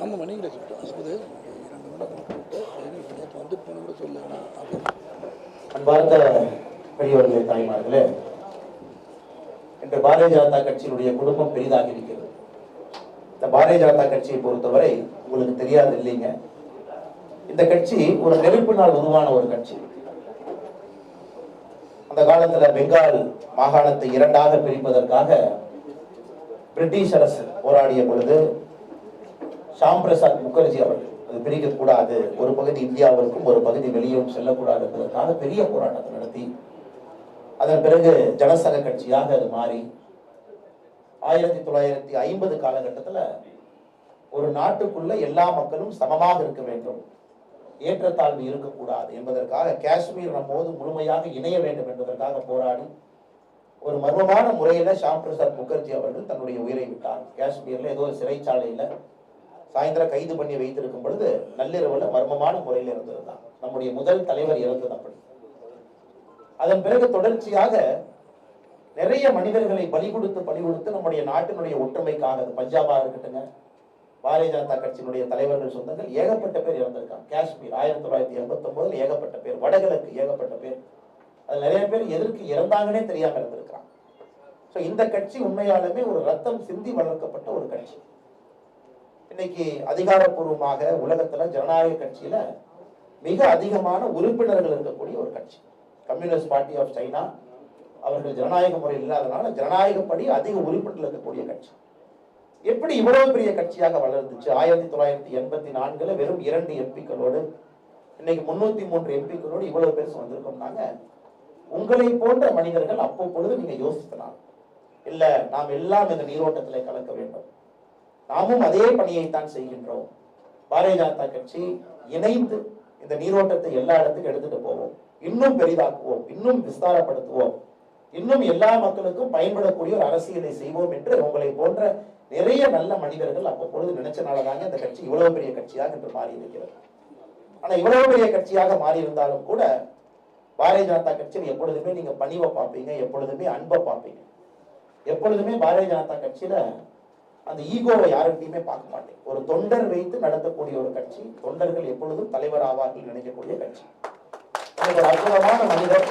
நம்ம மணிகளை சுட்டோம் அதாவது வந்து போன கூட அன்பார்ந்த பெரியவர்களே தாய்மார்களே இன்று பாரதிய ஜனதா கட்சியினுடைய குடும்பம் பெரிதாக இருக்கிறது. இந்த பாரதிய ஜனதா கட்சியை பொறுத்தவரை உங்களுக்கு தெரியாது இல்லைங்க. இந்த கட்சி ஒரு நெருப்பு நாள் உருவான ஒரு கட்சி. அந்த காலத்துல பெங்கால் மாகாணத்தை இரண்டாக பிரிப்பதற்காக பிரிட்டிஷ் அரசு போராடிய பொழுது ஷாம் பிரசாத் முகர்ஜி அவர்கள். அது பிரிக்கக்கூடாது ஒரு பகுதி இந்தியாவிற்கும் ஒரு பகுதி வெளியும் செல்லக்கூடாது என்பதற்காக பெரிய போராட்டத்தை நடத்தி அதன் பிறகு ஜனசங்க கட்சியாக அது மாறி ஆயிரத்தி தொள்ளாயிரத்தி ஐம்பது காலகட்டத்தில் ஒரு நாட்டுக்குள்ள எல்லா மக்களும் சமமாக இருக்க வேண்டும். ஏற்றத்தாழ்வு இருக்கக்கூடாது என்பதற்காக காஷ்மீர் நம்மோடு முழுமையாக இணைய வேண்டும் என்பதற்காக போராடி ஒரு மர்மமான முறையில் ஷாம் பிரசாத் முகர்ஜி அவர்கள் தன்னுடைய உயிரை விட்டார். காஷ்மீரில் ஏதோ ஒரு சிறைச்சாலையில் சாயந்தரம் கைது பண்ணி வைத்திருக்கும் பொழுது நள்ளிரவுல மர்மமான முறையில் இருந்திருந்தான் நம்முடைய முதல் தலைவர் இறந்தது அப்படி. அதன் பிறகு தொடர்ச்சியாக நிறைய மனிதர்களை பலி கொடுத்து பலி கொடுத்து நம்முடைய நாட்டினுடைய ஒற்றுமைக்காக பஞ்சாபா இருக்கட்டுங்க பாரதிய ஜனதா கட்சியினுடைய தலைவர்கள் சொந்தங்கள் ஏகப்பட்ட பேர் இறந்திருக்காங்க. காஷ்மீர் ஆயிரத்தி தொள்ளாயிரத்தி எண்பத்தி ஒன்பதுல ஏகப்பட்ட பேர் வடகிழக்கு ஏகப்பட்ட பேர். அது நிறைய பேர் எதற்கு இறந்தாங்கன்னே தெரியாம இருந்திருக்கிறாங்க. ஸோ இந்த கட்சி உண்மையாலுமே ஒரு ரத்தம் சிந்தி வளர்க்கப்பட்ட ஒரு கட்சி. இன்னைக்கு அதிகாரப்பூர்வமாக உலகத்துல ஜனநாயக கட்சியில மிக அதிகமான உறுப்பினர்கள் இருக்கக்கூடிய ஒரு கட்சி. Communist party of China. அவர்கள் ஜனநாயக முறை இல்லாதனால ஜனநாயகப்படி அதிக உறுப்பினர்கள் இருக்கக்கூடிய கட்சி. எப்படி இவ்வளவு பெரிய கட்சியாக வளர்ந்துச்சு? ஆயிரத்தி தொள்ளாயிரத்தி எண்பத்தி நான்குல வெறும் இரண்டு எம்பிக்களோடு இன்னைக்கு முன்னூத்தி மூன்று எம்பிக்களோடு இவ்வளவு பேர் வந்திருக்கோம்னாங்க உங்களை போன்ற மனிதர்கள் பொழுது நீங்க யோசிக்கலாம். இல்ல நாம் எல்லாம் இந்த நீரோட்டத்திலே கலக்க வேண்டும். நாமும் அதே பணியைத்தான் செய்கின்றோம். பாரதிய ஜனதா கட்சி இணைந்து இந்த நீரோட்டத்தை எல்லா இடத்துக்கும் எடுத்துட்டு போவோம். இன்னும் பெரிதாக்குவோம் இன்னும் விஸ்தாரப்படுத்துவோம். இன்னும் எல்லா மக்களுக்கும் பயன்படக்கூடிய ஒரு அரசியலை செய்வோம் என்று உங்களை போன்ற நிறைய நல்ல மனிதர்கள் அப்பொழுது நினைச்சனாலதாங்க இந்த கட்சி இவ்வளவு பெரிய கட்சியாக இன்று மாறி இருக்கிறது ஆனா இவ்வளவு பெரிய கட்சியாக மாறி இருந்தாலும் கூட பாரதிய ஜனதா கட்சியில் எப்பொழுதுமே நீங்க பணிவை பார்ப்பீங்க எப்பொழுதுமே அன்பை பார்ப்பீங்க. எப்பொழுதுமே பாரதிய ஜனதா கட்சியில அந்த ஈகோவை யாருக்கிட்டையுமே பார்க்க மாட்டேன். ஒரு தொண்டர் வைத்து நடத்தக்கூடிய ஒரு கட்சி தொண்டர்கள் எப்பொழுதும் தலைவர் ஆவார்கள் நினைக்கக்கூடிய கட்சி. ஒரு அற்புதமான மனிதர்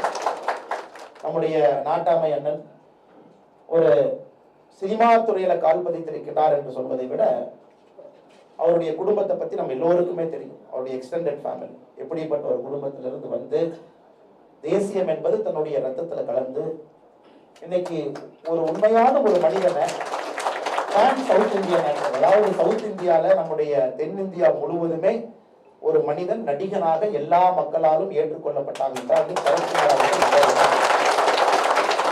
நம்முடைய நாட்டாமை அண்ணன் ஒரு சினிமா துறையில கால் பதித்திருக்கிறார் என்று சொல்வதை விட அவருடைய குடும்பத்தை பத்தி நம்ம எல்லோருக்குமே தெரியும். அவருடைய எக்ஸ்டெண்டட் ஃபேமிலி எப்படிப்பட்ட ஒரு குடும்பத்திலிருந்து வந்து தேசியம் என்பது தன்னுடைய ரத்தத்துல கலந்து இன்னைக்கு ஒரு உண்மையான ஒரு மனிதனை பேன் சவுத் இந்தியன் ஆக்டர் அதாவது சவுத் இந்தியால நம்முடைய தென்னிந்தியா முழுவதுமே ஒரு மனிதன் நடிகனாக எல்லா மக்களாலும் ஏற்றுக்கொள்ளப்பட்டாங்க என்றால் அது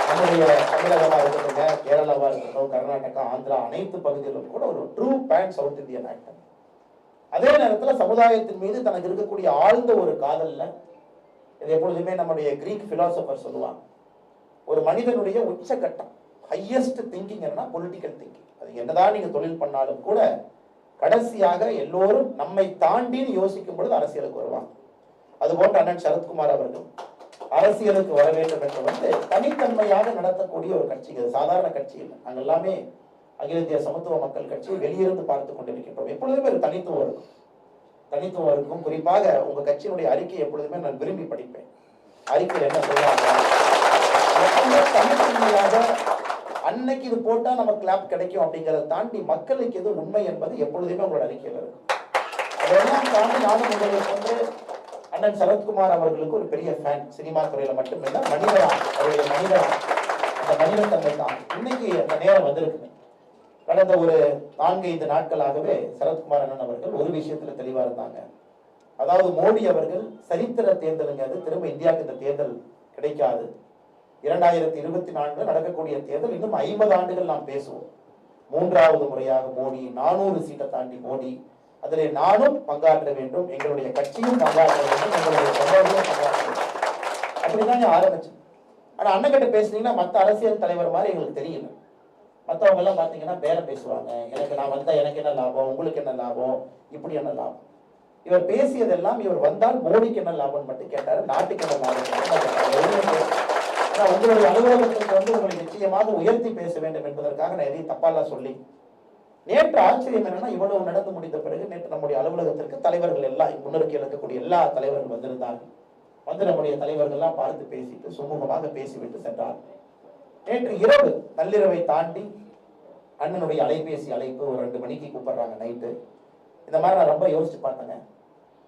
நம்முடைய தமிழகமா இருக்கட்டும் கேரளாவா இருக்கட்டும் கர்நாடகா ஆந்திரா அனைத்து பகுதிகளிலும் கூட ஒரு true pan south Indian actor அதே நேரத்தில் சமுதாயத்தின் மீது தனக்கு இருக்கக்கூடிய ஆழ்ந்த ஒரு காதல்ல இது எப்பொழுதுமே நம்முடைய கிரீக் பிலாசபர் சொல்லுவாங்க ஒரு மனிதனுடைய உச்சகட்டம் ஹையஸ்ட் திங்கிங் என்ன பொலிட்டிக்கல் திங்கிங் அது என்னதான் நீங்கள் தொழில் பண்ணாலும் கூட கடைசியாக எல்லோரும் நம்மை தாண்டின்னு யோசிக்கும் பொழுது அரசியலுக்கு வருவாங்க. அதுபோன்று அண்ணன் சரத்குமார் அவர்கள் அரசியலுக்கு வர வேண்டும் என்று வந்து தனித்தன்மையாக நடத்தக்கூடிய ஒரு கட்சி இது சாதாரண கட்சி இல்லை. நாங்கள் எல்லாமே அகில இந்திய சமத்துவ மக்கள் கட்சியை வெளியிருந்து பார்த்து கொண்டிருக்கின்றோம். எப்பொழுதுமே ஒரு தனித்துவம் இருக்கும். தனித்துவம் இருக்கும். குறிப்பாக உங்க கட்சியினுடைய அறிக்கை எப்பொழுதுமே நான் விரும்பி படிப்பேன். அறிக்கை என்ன சொல்றாங்க? தனித்தன்மையாக அன்னைக்கு இது போட்டா நம்ம கிளாப் கிடைக்கும் அப்படிங்கறத தாண்டி மக்களுக்கு எது உண்மை என்பது எப்பொழுதுமே உங்களோட அறிக்கையில் இருக்கும். அதெல்லாம் தாண்டி நானும் உங்களுக்கு வந்து அண்ணன் சரத்குமார் அவர்களுக்கு ஒரு பெரிய ஃபேன் சினிமா துறையில மட்டுமில்ல மனிதரா அவருடைய மனிதரா அந்த மனிதத்தன்மை தான். இன்னைக்கு அந்த நேரம் வந்திருக்குங்க கடந்த ஒரு நான்கு ஐந்து நாட்களாகவே சரத்குமார் அண்ணன் அவர்கள் ஒரு விஷயத்துல தெளிவா இருந்தாங்க. அதாவது மோடி அவர்கள் சரித்திர தேர்தலுங்கிறது திரும்ப இந்தியாவுக்கு இந்த தேர்தல் கிடைக்காது. இரண்டாயிரத்தி இருபத்தி நான்கு நடக்கக்கூடிய தேர்தல் இன்னும் ஐம்பது ஆண்டுகள் நாம் பேசுவோம். மூன்றாவது முறையாக மோடி நானூறு சீட்டை தாண்டி மோடி அதிலே நானும் பங்காற்ற வேண்டும் எங்களுடைய கட்சியும் பங்காற்ற வேண்டும் எங்களுடைய தொண்டர்களும் பங்காற்ற வேண்டும். அப்படிதான் ஆரம்பிச்சு. ஆனா அண்ணன் கிட்ட பேசுனீங்கன்னா மத்த அரசியல் தலைவர் மாதிரி எங்களுக்கு தெரியல. மற்றவங்க எல்லாம் பாத்தீங்கன்னா பேரம் பேசுவாங்க. எனக்கு நான் வந்தா எனக்கு என்ன லாபம் உங்களுக்கு என்ன லாபம் இப்படி என்ன லாபம்? இவர் பேசியதெல்லாம் இவர் வந்தால் மோடிக்கு என்ன லாபம் மட்டும் கேட்டாரு நாட்டுக்கு என்ன லாபம் மட்டும் ஆனா உங்களுடைய அலுவலகத்திற்கு வந்து உங்களை நிச்சயமாக உயர்த்தி பேச வேண்டும் என்பதற்காக நான் எதையும் தப்பாலாம் சொல்லி. நேற்று ஆச்சரியம் என்னன்னா இவ்வளவு நடந்து முடிந்த பிறகு நேற்று நம்முடைய அலுவலகத்திற்கு தலைவர்கள் எல்லாம் முன்னருக்கு இருக்கக்கூடிய எல்லா தலைவர்கள் வந்திருந்தார்கள். வந்து நம்முடைய தலைவர்கள்லாம் பார்த்து பேசிட்டு சுமூகமாக பேசிவிட்டு சென்றார் நேற்று இரவு நள்ளிரவை தாண்டி அண்ணனுடைய அலைபேசி அழைப்பு ஒரு ரெண்டு மணிக்கு கூப்பிடுறாங்க நைட்டு. இந்த மாதிரி நான் ரொம்ப யோசிச்சு பார்த்தேங்க.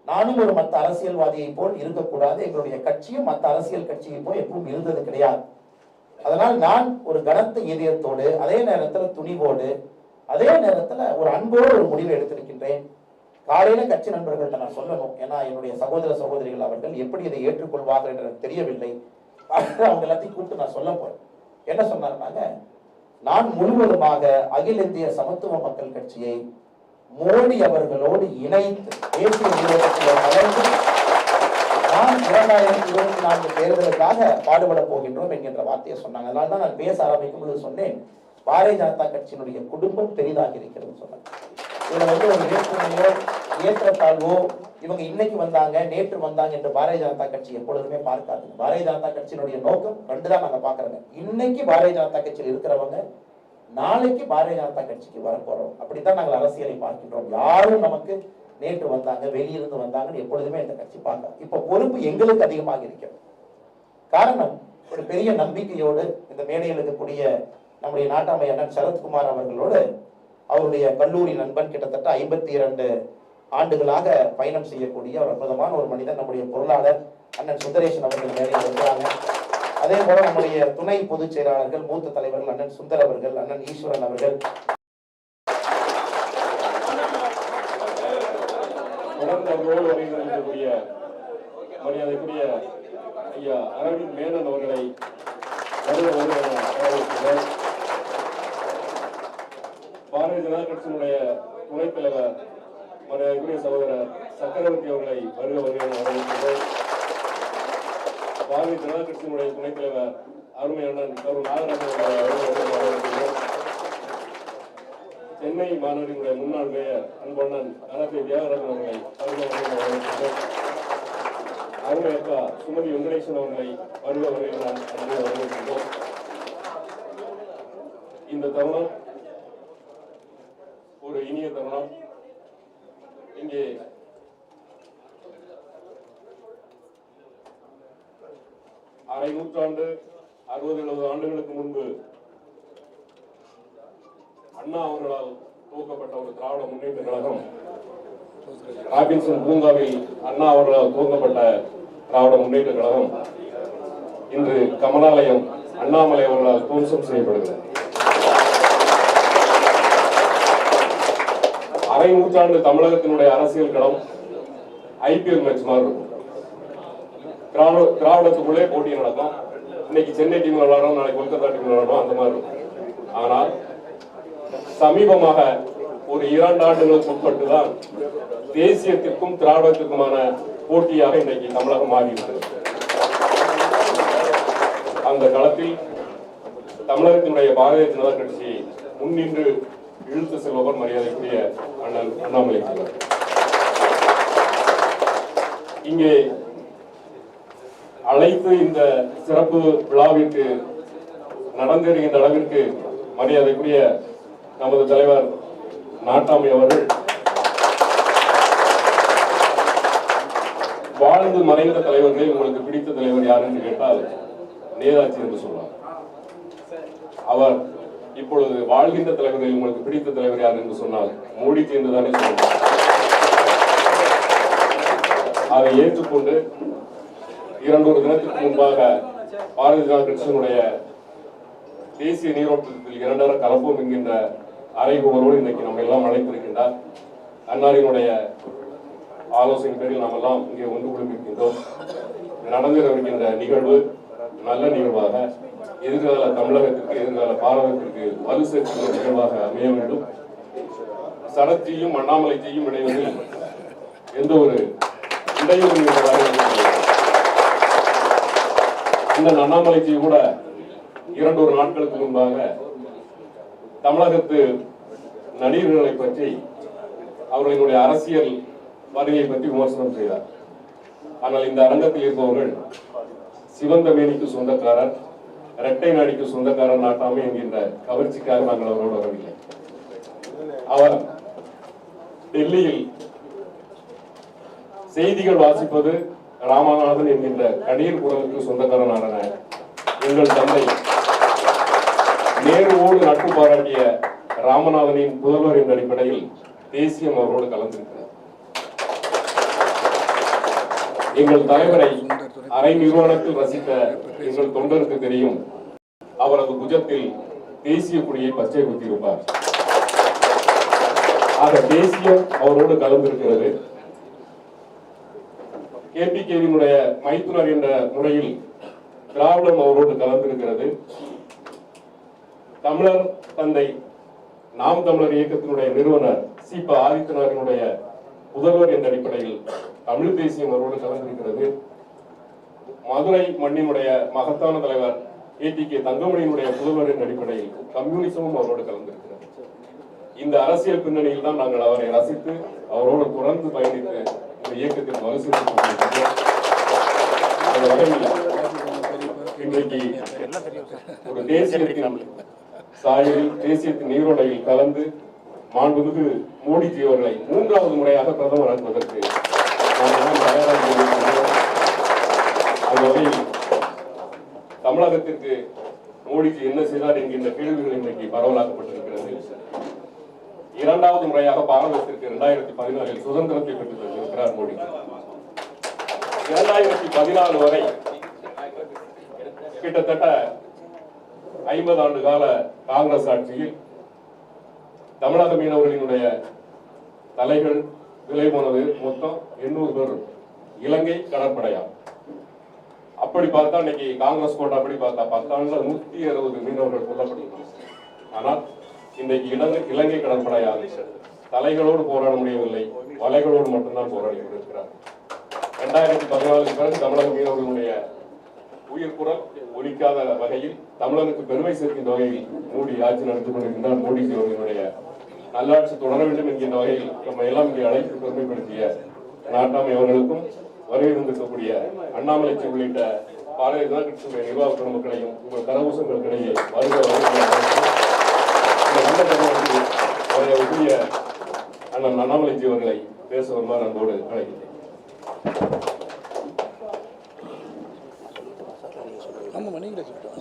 நானும் ஒரு மற்ற அரசியல்வாதியை போல் இருக்கக்கூடாது. எங்களுடைய கட்சியும் மற்ற அரசியல் கட்சியை போல் எப்பவும் இருந்தது கிடையாது. அதனால் நான் ஒரு கனத்த இதயத்தோடு அதே நேரத்தில் துணிவோடு அதே நேரத்தில் ஒரு அன்போடு ஒரு முடிவை எடுத்திருக்கின்றேன். காலையில கட்சி நண்பர்கள்ட்ட நான் சொல்லணும். ஏன்னா என்னுடைய சகோதர சகோதரிகள் அவர்கள் எப்படி இதை ஏற்றுக்கொள்வார்கள் என்று எனக்கு தெரியவில்லை. அவங்க எல்லாத்தையும் கூப்பிட்டு நான் சொல்ல போறேன். என்ன சொன்னாருனாங்க நான் முழுவதுமாக அகில இந்திய சமத்துவ மக்கள் கட்சியை மோடி அவர்களோடு இணைத்து தேசிய நிறுவனத்தில் கலந்து நான் இரண்டாயிரத்தி இருபத்தி நான்கு தேர்தலுக்காக பாடுபட போகின்றோம் என்கின்ற வார்த்தையை சொன்னாங்க. அதனால தான் நான் பேச ஆரம்பிக்கும் பொழுது சொன்னேன். பாரதிய ஜனதா கட்சியினுடைய குடும்பம் பெரிதாக இருக்கிறது சொன்னாங்க. இதுல வந்து ஒரு வேற்றுமையோ ஏற்றத்தாழ்வோ இவங்க இன்னைக்கு வந்தாங்க நேற்று வந்தாங்க என்று பாரதிய ஜனதா கட்சி எப்பொழுதுமே பார்க்காது. பாரதிய ஜனதா கட்சியினுடைய நோக்கம் ரெண்டு தான் நாங்க பாக்குறோங்க இன்னைக்கு பாரதிய ஜனதா கட்சியில் இருக்கிறவங்க நாளைக்கு பாரதிய ஜனதா கட்சிக்கு வரப்போறோம். அப்படித்தான் நாங்கள் அரசியலை பார்க்கின்றோம். யாரும் நமக்கு நேற்று வந்தாங்க வெளியிருந்து வந்தாங்கன்னு எப்பொழுதுமே இந்த கட்சி பார்க்க இப்ப பொறுப்பு எங்களுக்கு அதிகமாக இருக்கிறது. காரணம் ஒரு பெரிய நம்பிக்கையோடு இந்த மேடையில் இருக்கக்கூடிய நம்முடைய நாட்டாமை அண்ணன் சரத்குமார் அவர்களோடு அவருடைய கல்லூரி நண்பன் கிட்டத்தட்ட ஐம்பத்தி இரண்டு ஆண்டுகளாக பயணம் செய்யக்கூடிய ஒரு அற்புதமான ஒரு மனிதன் நம்முடைய பொருளாளர் அண்ணன் சுந்தரேசன் அவர்கள் மேடையில் இருக்கிறாங்க. அதே போல நம்முடைய துணை பொதுச் செயலாளர்கள் மூத்த தலைவர்கள் அண்ணன் சுந்தர் அவர்கள் அண்ணன் ஈஸ்வரன் அவர்கள். மரியாதைக்குரிய ஐயா அரவிந்த் மேனன் அவர்களை பாரதிய ஜனதா கட்சியினுடைய துணைத் தலைவர் மரியாதைக்குரிய சகோதரர் சக்கரவர்த்தி அவர்களை வருக வருகிறேன் வரவேற்கிறேன். பாரதிய ஜனதா கட்சியினுடைய துணைத் தலைவர் அருமையான கரு நாகராஜன் சென்னை மாநகரினுடைய முன்னாள் மேயர் அன்பண்ணன் கணபதி தியாகராஜன் அவர்களை அருமை அக்கா சுமதி வெங்கடேசன் அவர்களை வருபவர்களை நான் அன்போடு வரவேற்கின்றோம். இந்த தருணம் ஒரு இனிய தருணம். இங்கே அரை நூற்றாண்டு அறுபது எழுபது ஆண்டுகளுக்கு முன்பு அண்ணா அவர்களால் துவக்கப்பட்ட ஒரு திராவிட முன்னேற்ற கழகம் ராபின்சன் பூங்காவில் அண்ணா அவர்களால் துவங்கப்பட்ட திராவிட முன்னேற்ற கழகம் இன்று கமலாலயம் அண்ணாமலை அவர்களால் துவம்சம் செய்யப்படுகிறது. அரை நூற்றாண்டு தமிழகத்தினுடைய அரசியல் களம் ஐபிஎல் மேட்ச் மாதிரி இருக்கும். திராவிட திராவிடத்துக்குள்ளே போட்டி நடக்கும். இன்னைக்கு சென்னை டீம் விளையாடும் நாளைக்கு கொல்கத்தா டீம் விளையாடும் அந்த மாதிரி இருக்கும். ஆனால் சமீபமாக ஒரு இரண்டு ஆண்டுகளுக்கு உட்பட்டு தான் தேசியத்திற்கும் திராவிடத்திற்குமான போட்டியாக இன்றைக்கு தமிழகம் மாறியிருக்கிறது அந்த களத்தில் தமிழகத்தினுடைய பாரதிய ஜனதா கட்சி முன்னின்று இழுத்து செல்பவர் மரியாதைக்குரிய அண்ணன் அண்ணாமலை. இங்கே அழைத்து இந்த சிறப்பு விழாவிற்கு நடந்திருக்கின்ற அளவிற்கு மரியாதைக்குரிய நமது தலைவர் நாட்டாமை அவர்கள் வாழ்ந்து மறைந்த தலைவர்களை உங்களுக்கு பிடித்த தலைவர் யார் என்று கேட்டால் நேதாஜி என்று சொல்வார். அவர் இப்பொழுது வாழ்கின்ற தலைவர்களில் உங்களுக்கு பிடித்த தலைவர் யார் என்று சொன்னால் மோடிஜி என்று தானே சொல்வார். அதை ஏற்றுக்கொண்டு இரண்டொரு தினத்திற்கு முன்பாக பாரதிய ஜனதா கட்சியினுடைய தேசிய நீரோட்டத்தில் இரண்டர கலப்போம் என்கின்ற அறைகூவரோடு இன்னைக்கு நம்ம எல்லாம் அழைத்திருக்கின்றார். அன்னாரினுடைய ஆலோசனை பேரில் நாம் எல்லாம் இங்கே ஒன்று குழுமிருக்கின்றோம். நடந்திருக்கின்ற நிகழ்வு நல்ல நிகழ்வாக எதிர்கால தமிழகத்திற்கு எதிர்கால பாரதத்திற்கு வலு சேர்க்கின்ற நிகழ்வாக அமைய வேண்டும். சரத்தியும் அண்ணாமலைஜியும் இடைவெளியில் எந்த ஒரு இடையூறு அண்ணன் அண்ணாமலைஜி கூட இரண்டு ஒரு நாட்களுக்கு முன்பாக தமிழகத்து நடிகர்களை பற்றி அவர்களினுடைய அரசியல் வருகையை பற்றி விமர்சனம் செய்தார். ஆனால் இந்த அரங்கத்தில் இருப்பவர்கள் சிவந்த மேனிக்கு சொந்தக்காரர் இரட்டை நாடிக்கு சொந்தக்காரர் நாட்டாமை என்கின்ற கவர்ச்சிக்காக நாங்கள் அவரோடு வரவில்லை. அவர் டெல்லியில் செய்திகள் வாசிப்பது ராமநாதன் என்கின்ற கணீர் குரலுக்கு சொந்தக்காரனான எங்கள் தந்தை நேருவோடு நட்பு பாராட்டிய ராமநாதனின் புதல்வர் என்ற அடிப்படையில் தேசியம் அவரோடு கலந்திருக்கிறார். எங்கள் தலைவரை அரை நிறுவனத்தில் ரசித்த எங்கள் தொண்டருக்கு தெரியும் அவரது புஜத்தில் தேசிய கொடியை பச்சை குத்தியிருப்பார் ஆக தேசியம் அவரோடு கலந்திருக்கிறது. கேபிகேவினுடைய மைத்துனர் என்ற முறையில் திராவிடம் அவரோடு கலந்திருக்கிறது. தமிழர் தந்தை நாம் தமிழர் இயக்கத்தினுடைய நிறுவனர் சி ப ஆதித்தனாரினுடைய புதல்வர் என்ற அடிப்படையில் தமிழ் தேசியம் அவரோடு கலந்திருக்கிறது. மதுரை மண்ணினுடைய மகத்தான தலைவர் ஏ டி கே தங்கமணியினுடைய புதல்வர் என்ற அடிப்படையில் கம்யூனிசமும் அவரோடு கலந்திருக்கிறது. இந்த அரசியல் பின்னணியில் தான் நாங்கள் அவரை ரசித்து அவரோடு தொடர்ந்து பயணித்து இந்த இயக்கத்தில் வலுசெலுத்திக் இன்றைக்கு ஒரு தேசியத்தின் சாயலில் தேசியத்தின் நீரோடையில் கலந்து மாண்புமிகு மோடிஜி அவர்களை மூன்றாவது முறையாக பிரதமர் ஆக்குவதற்கு அந்த வகையில் தமிழகத்திற்கு மோடிஜி என்ன செய்தார் என்கின்ற கேள்விகள் இன்றைக்கு பரவலாக்கப்பட்டிருக்கிறது. இரண்டாவது முறையாக பாரதத்திற்கு இரண்டாயிரத்தி பதினாறில் சுதந்திரத்தை பெற்றுத் தந்திருக்கிறார் மோடி இரண்டாயிரத்தி பதினாலு வரை கிட்டத்தட்ட ஐம்பது ஆண்டு கால காங்கிரஸ் ஆட்சியில் தமிழக மீனவர்களினுடைய தலைகள் விலை போனது மொத்தம் எண்ணூறு பேர் இலங்கை கடற்படையா அப்படி பார்த்தா இன்னைக்கு காங்கிரஸ் கோட்டை அப்படி பார்த்தா பத்தாண்டுல நூத்தி அறுபது மீனவர்கள் கொல்லப்படுகிறார் ஆனால் இன்றைக்கு இலங்கை இலங்கை கடற்படையா தலைகளோடு போராட முடியவில்லை. வலைகளோடு மட்டும்தான் போராடி கொண்டிருக்கிறார் இரண்டாயிரத்தி பதினாலுக்கு பிறகு தமிழக மீனவர்களுடைய உயிர் குரல் ஒழிக்காத வகையில் தமிழனுக்கு பெருமை சேர்க்கின்ற வகையில் மோடி ஆட்சி நடத்தி கொண்டிருக்கின்றார். மோடிஜி அவர்களுடைய நல்லாட்சி தொடர வேண்டும் என்கின்ற வகையில் நம்ம எல்லாம் இங்கே அழைத்து பெருமைப்படுத்திய நாட்டாமை அவர்களுக்கும் வரவிருந்திருக்கக்கூடிய அண்ணாமலைச்சி உள்ளிட்ட பாரதிய ஜனதா கட்சியுடைய நிர்வாக குடும்பங்களையும் உங்கள் கரபூசங்களுக்கிடையே வருக அவருடைய உரிய அண்ணன் அண்ணாமலைஜி அவர்களை பேச வருமாறு அன்போடு அழைக்கிறேன். சொல்லிட்டோம்.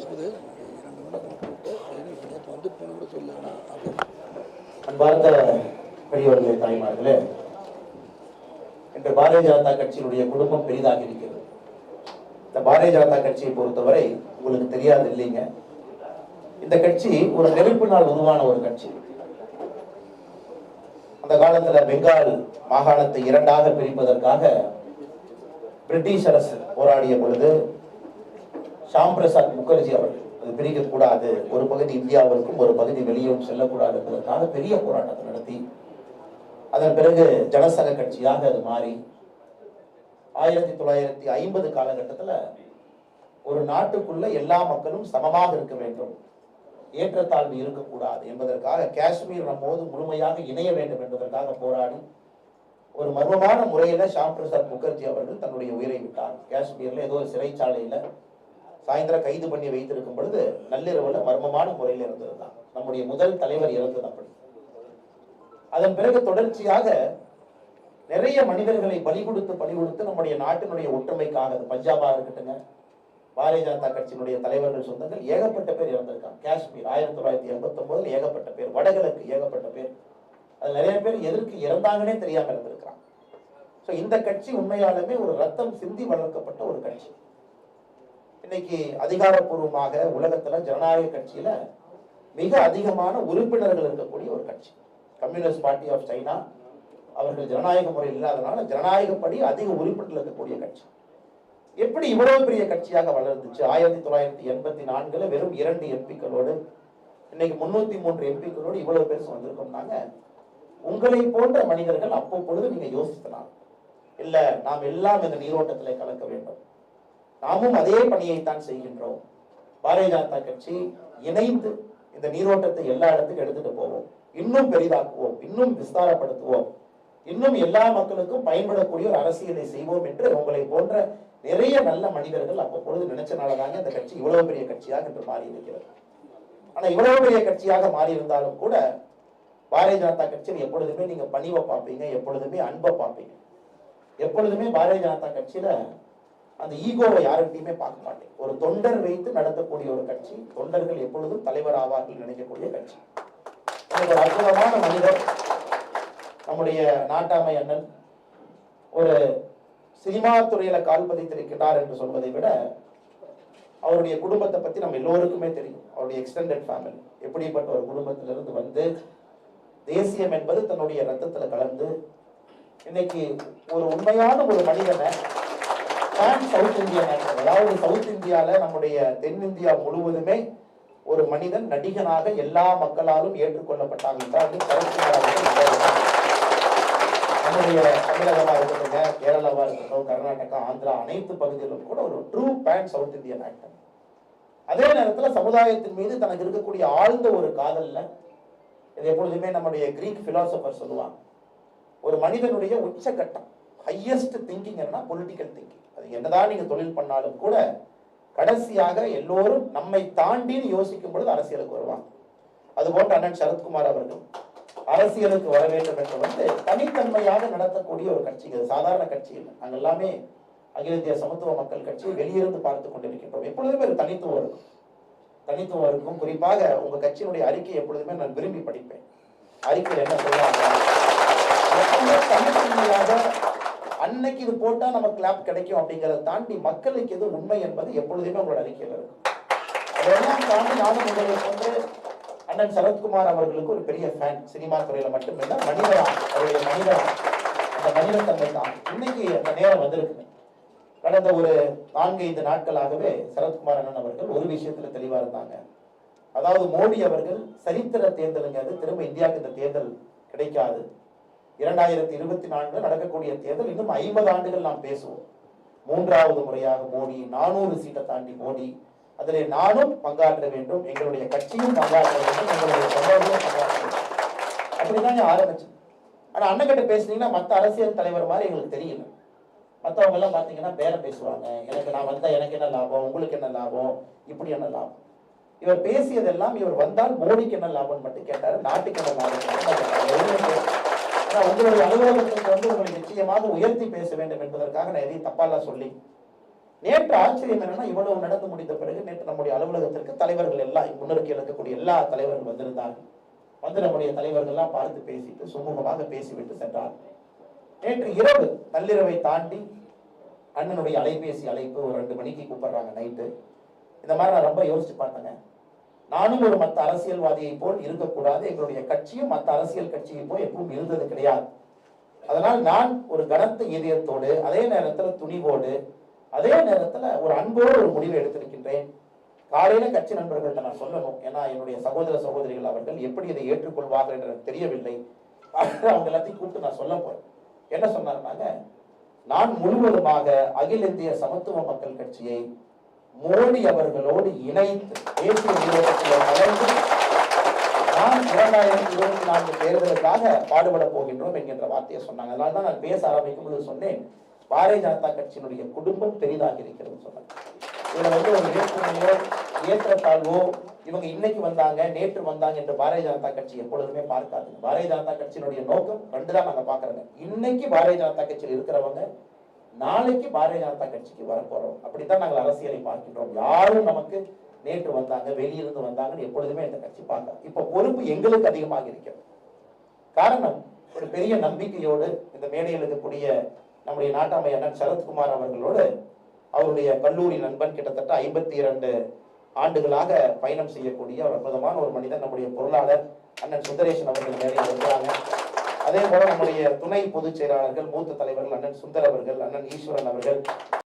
இப்போ வந்து போன கூட சொல்லலாம் அன்பார்ந்த பெரியவர்களே தாய்மார்களே இன்று பாரதிய ஜனதா கட்சியினுடைய குடும்பம் பெரிதாக இருக்கிறது. இந்த பாரதிய ஜனதா கட்சியை பொறுத்தவரை உங்களுக்கு தெரியாது இல்லைங்க. இந்த கட்சி ஒரு நெருப்பினால் உருவான ஒரு கட்சி. அந்த காலத்துல பெங்கால் மாகாணத்தை இரண்டாக பிரிப்பதற்காக பிரிட்டிஷ் அரசு போராடிய பொழுது ஷாம் பிரசாத் முகர்ஜி அவர்கள் அது பிரிக்க கூடாது ஒரு பகுதி இந்தியாவிற்கும் ஒரு பகுதி வெளியும் செல்லக்கூடாது என்பதற்காக பெரிய போராட்டத்தை நடத்தி அதன் பிறகு ஜனசங்க கட்சியாக அது மாறி ஆயிரத்தி தொள்ளாயிரத்தி ஐம்பது காலகட்டத்தில் ஒரு நாட்டுக்குள்ள எல்லா மக்களும் சமமாக இருக்க வேண்டும். ஏற்றத்தாழ்வு இருக்கக்கூடாது என்பதற்காக காஷ்மீர் நம்மோது முழுமையாக இணைய வேண்டும் என்பதற்காக போராடி ஒரு மர்மமான முறையில் ஷாம் பிரசாத் முகர்ஜி அவர்கள் தன்னுடைய உயிரை விட்டார். காஷ்மீர்ல ஏதோ ஒரு சிறைச்சாலையில சாயந்தரம் கைது பண்ணி வைத்திருக்கும் பொழுது நள்ளிரவுல மர்மமான முறையில் இருந்ததுதான் நம்முடைய முதல் தலைவர் இறந்தது அப்படி. அதன் பிறகு தொடர்ச்சியாக நிறைய மனிதர்களை பலி கொடுத்து பலி கொடுத்து நம்முடைய நாட்டினுடைய ஒற்றுமைக்காக பஞ்சாபாக பஞ்சாபா இருக்கட்டுங்க பாரதிய ஜனதா கட்சியினுடைய தலைவர்கள் சொந்தங்கள் ஏகப்பட்ட பேர் இறந்திருக்காங்க. காஷ்மீர் ஆயிரத்தி தொள்ளாயிரத்தி எண்பத்தி ஒன்பதுல ஏகப்பட்ட பேர் வடகிழக்கு ஏகப்பட்ட பேர். அது நிறைய பேர் எதற்கு இறந்தாங்கன்னே தெரியாமல் இருந்திருக்கிறாங்க. ஸோ இந்த கட்சி உண்மையாலுமே ஒரு ரத்தம் சிந்தி வளர்க்கப்பட்ட ஒரு கட்சி. இன்னைக்கு அதிகாரப்பூர்வமாக உலகத்துல ஜனநாயக கட்சியில மிக அதிகமான உறுப்பினர்கள் இருக்கக்கூடிய ஒரு கட்சி. Communist party of China. அவர்கள் ஜனநாயக முறை இல்லாதனால ஜனநாயகப்படி அதிக உறுப்பினர்கள் இருக்கக்கூடிய கட்சி. எப்படி இவ்வளவு பெரிய கட்சியாக வளர்ந்துச்சு? ஆயிரத்தி தொள்ளாயிரத்தி எண்பத்தி நான்குல வெறும் இரண்டு எம்பிக்களோடு இன்னைக்கு முன்னூத்தி மூன்று எம்பிக்களோடு இவ்வளவு பேர் வந்திருக்கோம்னாங்க. உங்களை போன்ற மனிதர்கள் அப்பப்பொழுது நீங்க யோசித்தலாம் இல்ல நாம் எல்லாம் இந்த நீரோட்டத்திலே கலக்க வேண்டும். நாமும் அதே பணியைத்தான் செய்கின்றோம். பாரதிய ஜனதா கட்சி இணைந்து இந்த நீரோட்டத்தை எல்லா இடத்துக்கும் எடுத்துட்டு போவோம். இன்னும் பெரிதாக்குவோம். இன்னும் விஸ்தாரப்படுத்துவோம். இன்னும் எல்லா மக்களுக்கும் பயன்படக்கூடிய ஒரு அரசியலை செய்வோம் என்று உங்களை போன்ற நிறைய நல்ல மனிதர்கள் அப்பப்பொழுது நினைச்சனாலதாங்க இந்த கட்சி இவ்வளவு பெரிய கட்சியாக இன்று மாறி இருக்கிறது ஆனா இவ்வளவு பெரிய கட்சியாக மாறி இருந்தாலும் கூட பாரதிய ஜனதா கட்சியில் எப்பொழுதுமே நீங்க பணிவை பார்ப்பீங்க எப்பொழுதுமே அன்பை பார்ப்பீங்க. எப்பொழுதுமே பாரதிய ஜனதா கட்சியில அந்த ஈகோவை யாருக்கிட்டையுமே பார்க்க மாட்டேன். ஒரு தொண்டர் வைத்து நடத்தக்கூடிய ஒரு கட்சி தொண்டர்கள் எப்பொழுதும் தலைவர் ஆவார்கள் நினைக்கக்கூடிய கட்சி. ஒரு அற்புதமான மனிதர் நம்முடைய நாட்டாமை அண்ணன் ஒரு சினிமா துறையில கால் பதித்திருக்கிறார் என்று சொல்வதை விட அவருடைய குடும்பத்தை பத்தி நம்ம எல்லோருக்குமே தெரியும். அவருடைய எக்ஸ்டெண்டட் ஃபேமிலி எப்படிப்பட்ட ஒரு குடும்பத்திலிருந்து வந்து தேசியம் என்பது தன்னுடைய ரத்தத்துல கலந்து இன்னைக்கு ஒரு உண்மையான ஒரு மனிதனை pan சவுத் இந்தியன் actor, அதாவது சவுத் இந்தியால நம்முடைய தென்னிந்தியா முழுவதுமே ஒரு மனிதன் நடிகனாக எல்லா மக்களாலும் ஏற்றுக்கொள்ளப்பட்டாங்க என்றால் அது சரத்குமார் அவர்கள் நினைவுதான். நம்முடைய தமிழகமா இருக்கட்டும் கேரளாவா இருக்கட்டும் கர்நாடகா ஆந்திரா அனைத்து பகுதிகளிலும் கூட ஒரு true pan south Indian actor அதே நேரத்தில் சமுதாயத்தின் மீது தனக்கு இருக்கக்கூடிய ஆழ்ந்த ஒரு காதல்ல இது எப்பொழுதுமே நம்முடைய கிரீக் பிலாசபர் சொல்லுவாங்க. ஒரு மனிதனுடைய உச்சகட்டம் ஹையஸ்ட் திங்கிங் பொலிட்டிக்கல் திங்கிங் அது என்னதான் நீங்க தொழில் பண்ணாலும் கூட கடைசியாக எல்லோரும் நம்மை தாண்டின்னு யோசிக்கும் பொழுது அரசியலுக்கு வருவாங்க. அதுபோன்று அண்ணன் சரத்குமார் அவர்கள் அரசியலுக்கு வர வேண்டும் என்று வந்து தனித்தன்மையாக நடத்தக்கூடிய ஒரு கட்சி இது சாதாரண கட்சி இல்லை. நாங்கள் எல்லாமே அகில இந்திய சமத்துவ மக்கள் கட்சியை வெளியிருந்து பார்த்து கொண்டிருக்கின்றோம். எப்பொழுதுமே ஒரு தனித்துவம் இருக்கும். தனித்துவம் இருக்கும். குறிப்பாக உங்க கட்சியினுடைய அறிக்கை எப்பொழுதுமே நான் விரும்பி படிப்பேன். அறிக்கையில் என்ன சொல்றாங்க? தனித்தன்மையாக அன்னைக்கு இது போட்டா நமக்கு கிளாப் கிடைக்கும் அப்படிங்கறத தாண்டி மக்களுக்கு எது உண்மை என்பது எப்பொழுதுமே உங்களோட அறிக்கையில் இருக்கும். அதெல்லாம் தாண்டி நானும் உங்களை கொண்டு அண்ணன் சரத்குமார் அவர்களுக்கு ஒரு பெரிய ஃபேன் சினிமா துறையில மட்டுமில்ல மனிதரா அவருடைய மனிதரா அந்த மனிதத்தன்மை தான். இன்னைக்கு அந்த நேரம் வந்திருக்கு கடந்த ஒரு நான்கு ஐந்து நாட்களாகவே சரத்குமார் அண்ணன் அவர்கள் ஒரு விஷயத்துல தெளிவா இருந்தாங்க. அதாவது மோடி அவர்கள் சரித்திர தேர்தலுங்கிறது திரும்ப இந்தியாவுக்கு இந்த தேர்தல் கிடைக்காது. இரண்டாயிரத்தி இருபத்தி நான்குல நடக்கக்கூடிய தேர்தல் இன்னும் ஐம்பது ஆண்டுகள் நாம் பேசுவோம். மூன்றாவது முறையாக மோடி நானூறு சீட்டை தாண்டி மோடி அதிலே நானும் பங்காற்ற வேண்டும் எங்களுடைய கட்சியும் பங்காற்ற வேண்டும் எங்களுடைய சகோதரியும் பங்காற்ற வேண்டும். அப்படிதான் ஆரம்பிச்சது ஆனா அண்ணன் கிட்ட பேசுனீங்கன்னா மத்த அரசியல் தலைவர் மாதிரி எங்களுக்கு தெரியல. மத்தவங்க எல்லாம் பாத்தீங்கன்னா பேரம் பேசுவாங்க. எனக்கு நான் வந்தா எனக்கு என்ன லாபம் உங்களுக்கு என்ன லாபம் இப்படி என்ன லாபம்? இவர் பேசியதெல்லாம் இவர் வந்தால் மோடிக்கு என்ன லாபம் மட்டும் கேட்டாரு நாட்டுக்கு என்ன லாபம் மட்டும் உங்களுடைய அலுவலகத்திற்கு வந்து உங்களை நிச்சயமாக உயர்த்தி பேச வேண்டும் என்பதற்காக நான் எதையும் தப்பாலாம் சொல்லி நேற்று ஆச்சரியம் என்னன்னா இவ்வளவு நடந்து முடிந்த பிறகு நேற்று நம்முடைய அலுவலகத்திற்கு தலைவர்கள் எல்லாம் முன்னிறுக்கி இருக்கக்கூடிய எல்லா தலைவர்கள் வந்திருந்தார்கள். வந்து நம்முடைய தலைவர்கள் எல்லாம் பார்த்து பேசிட்டு சுமூகமாக பேசிவிட்டு சென்றார். நேற்று இரவு நள்ளிரவை தாண்டி அண்ணனுடைய அலைபேசி அழைப்பு ஒரு ரெண்டு மணிக்கு கூப்பிடுறாங்க நைட்டு. இந்த மாதிரி நான் ரொம்ப யோசிச்சு பார்த்தேங்க. நானும் ஒரு மத்த அரசியல்வாதியை போல் இருக்கக்கூடாது. எங்களுடைய கட்சியும் மத்த அரசியல் கட்சியை போல் எப்பவும் இருந்தது கிடையாது. அதனால் நான் ஒரு கனத்த இதயத்தோடு அதே நேரத்துல துணிவோடு அதே நேரத்தில் ஒரு அன்போடு ஒரு முடிவை எடுத்திருக்கின்றேன். காலையில கட்சி நண்பர்கள்ட்ட நான் சொல்லணும். ஏன்னா என்னுடைய சகோதர சகோதரிகள் அவர்கள் எப்படி இதை ஏற்றுக்கொள்வார்கள் என்று எனக்கு தெரியவில்லை. அவங்க எல்லாத்தையும் கூப்பிட்டு நான் சொல்ல போறேன். என்ன சொன்னாருனாங்க நான் முழுவதுமாக அகில இந்திய சமத்துவ மக்கள் கட்சியை மோடி அவர்களோடு இணைத்து தேசிய கலந்து நான் இரண்டாயிரத்தி இருபத்தி நான்கு தேர்தலுக்காக பாடுபட போகின்றோம் என்கின்ற வார்த்தையை சொன்னாங்க. அதனால தான் நான் பேச ஆரம்பிக்கும் பொழுது சொன்னேன். பாரதிய ஜனதா கட்சியினுடைய குடும்பம் பெரிதாக இருக்கிறது சொன்னாங்க. இதில் வந்து ஒரு ஏற்றத்தாழ்வோ இவங்க இன்னைக்கு வந்தாங்க நேற்று வந்தாங்க என்று பாரதிய ஜனதா கட்சி எப்பொழுதுமே பார்க்காது. பாரதிய ஜனதா கட்சியினுடைய நோக்கம் ரெண்டு தான் நாங்க பாக்குறோங்க இன்னைக்கு பாரதிய ஜனதா கட்சியில் இருக்கிறவங்க நாளைக்கு பாரதிய ஜனதா கட்சிக்கு வரப்போறோம் அப்படித்தான் நாங்கள் அரசியலை பார்க்கின்றோம். யாரும் நமக்கு நேற்று வந்தாங்க வெளியிருந்து வந்தாங்கன்னு எப்பொழுதுமே இந்த கட்சி பார்க்க இப்ப பொறுப்பு எங்களுக்கு அதிகமாக இருக்கிறது. காரணம் ஒரு பெரிய நம்பிக்கையோடு இந்த மேடையில் இருக்கக்கூடிய நம்முடைய நாட்டாமை அண்ணன் சரத்குமார் அவர்களோடு அவருடைய கல்லூரி நண்பன் கிட்டத்தட்ட ஐம்பத்தி இரண்டு ஆண்டுகளாக பயணம் செய்யக்கூடிய ஒரு அற்புதமான ஒரு மனிதன் நம்முடைய பொருளாளர் அண்ணன் சுந்தரேசன் அவர்கள் மேடையில் இருக்கிறாங்க. அதே போல நம்முடைய துணை பொதுச் செயலாளர்கள் மூத்த தலைவர்கள் அண்ணன் சுந்தர் அவர்கள் அண்ணன் ஈஸ்வரன் அவர்கள்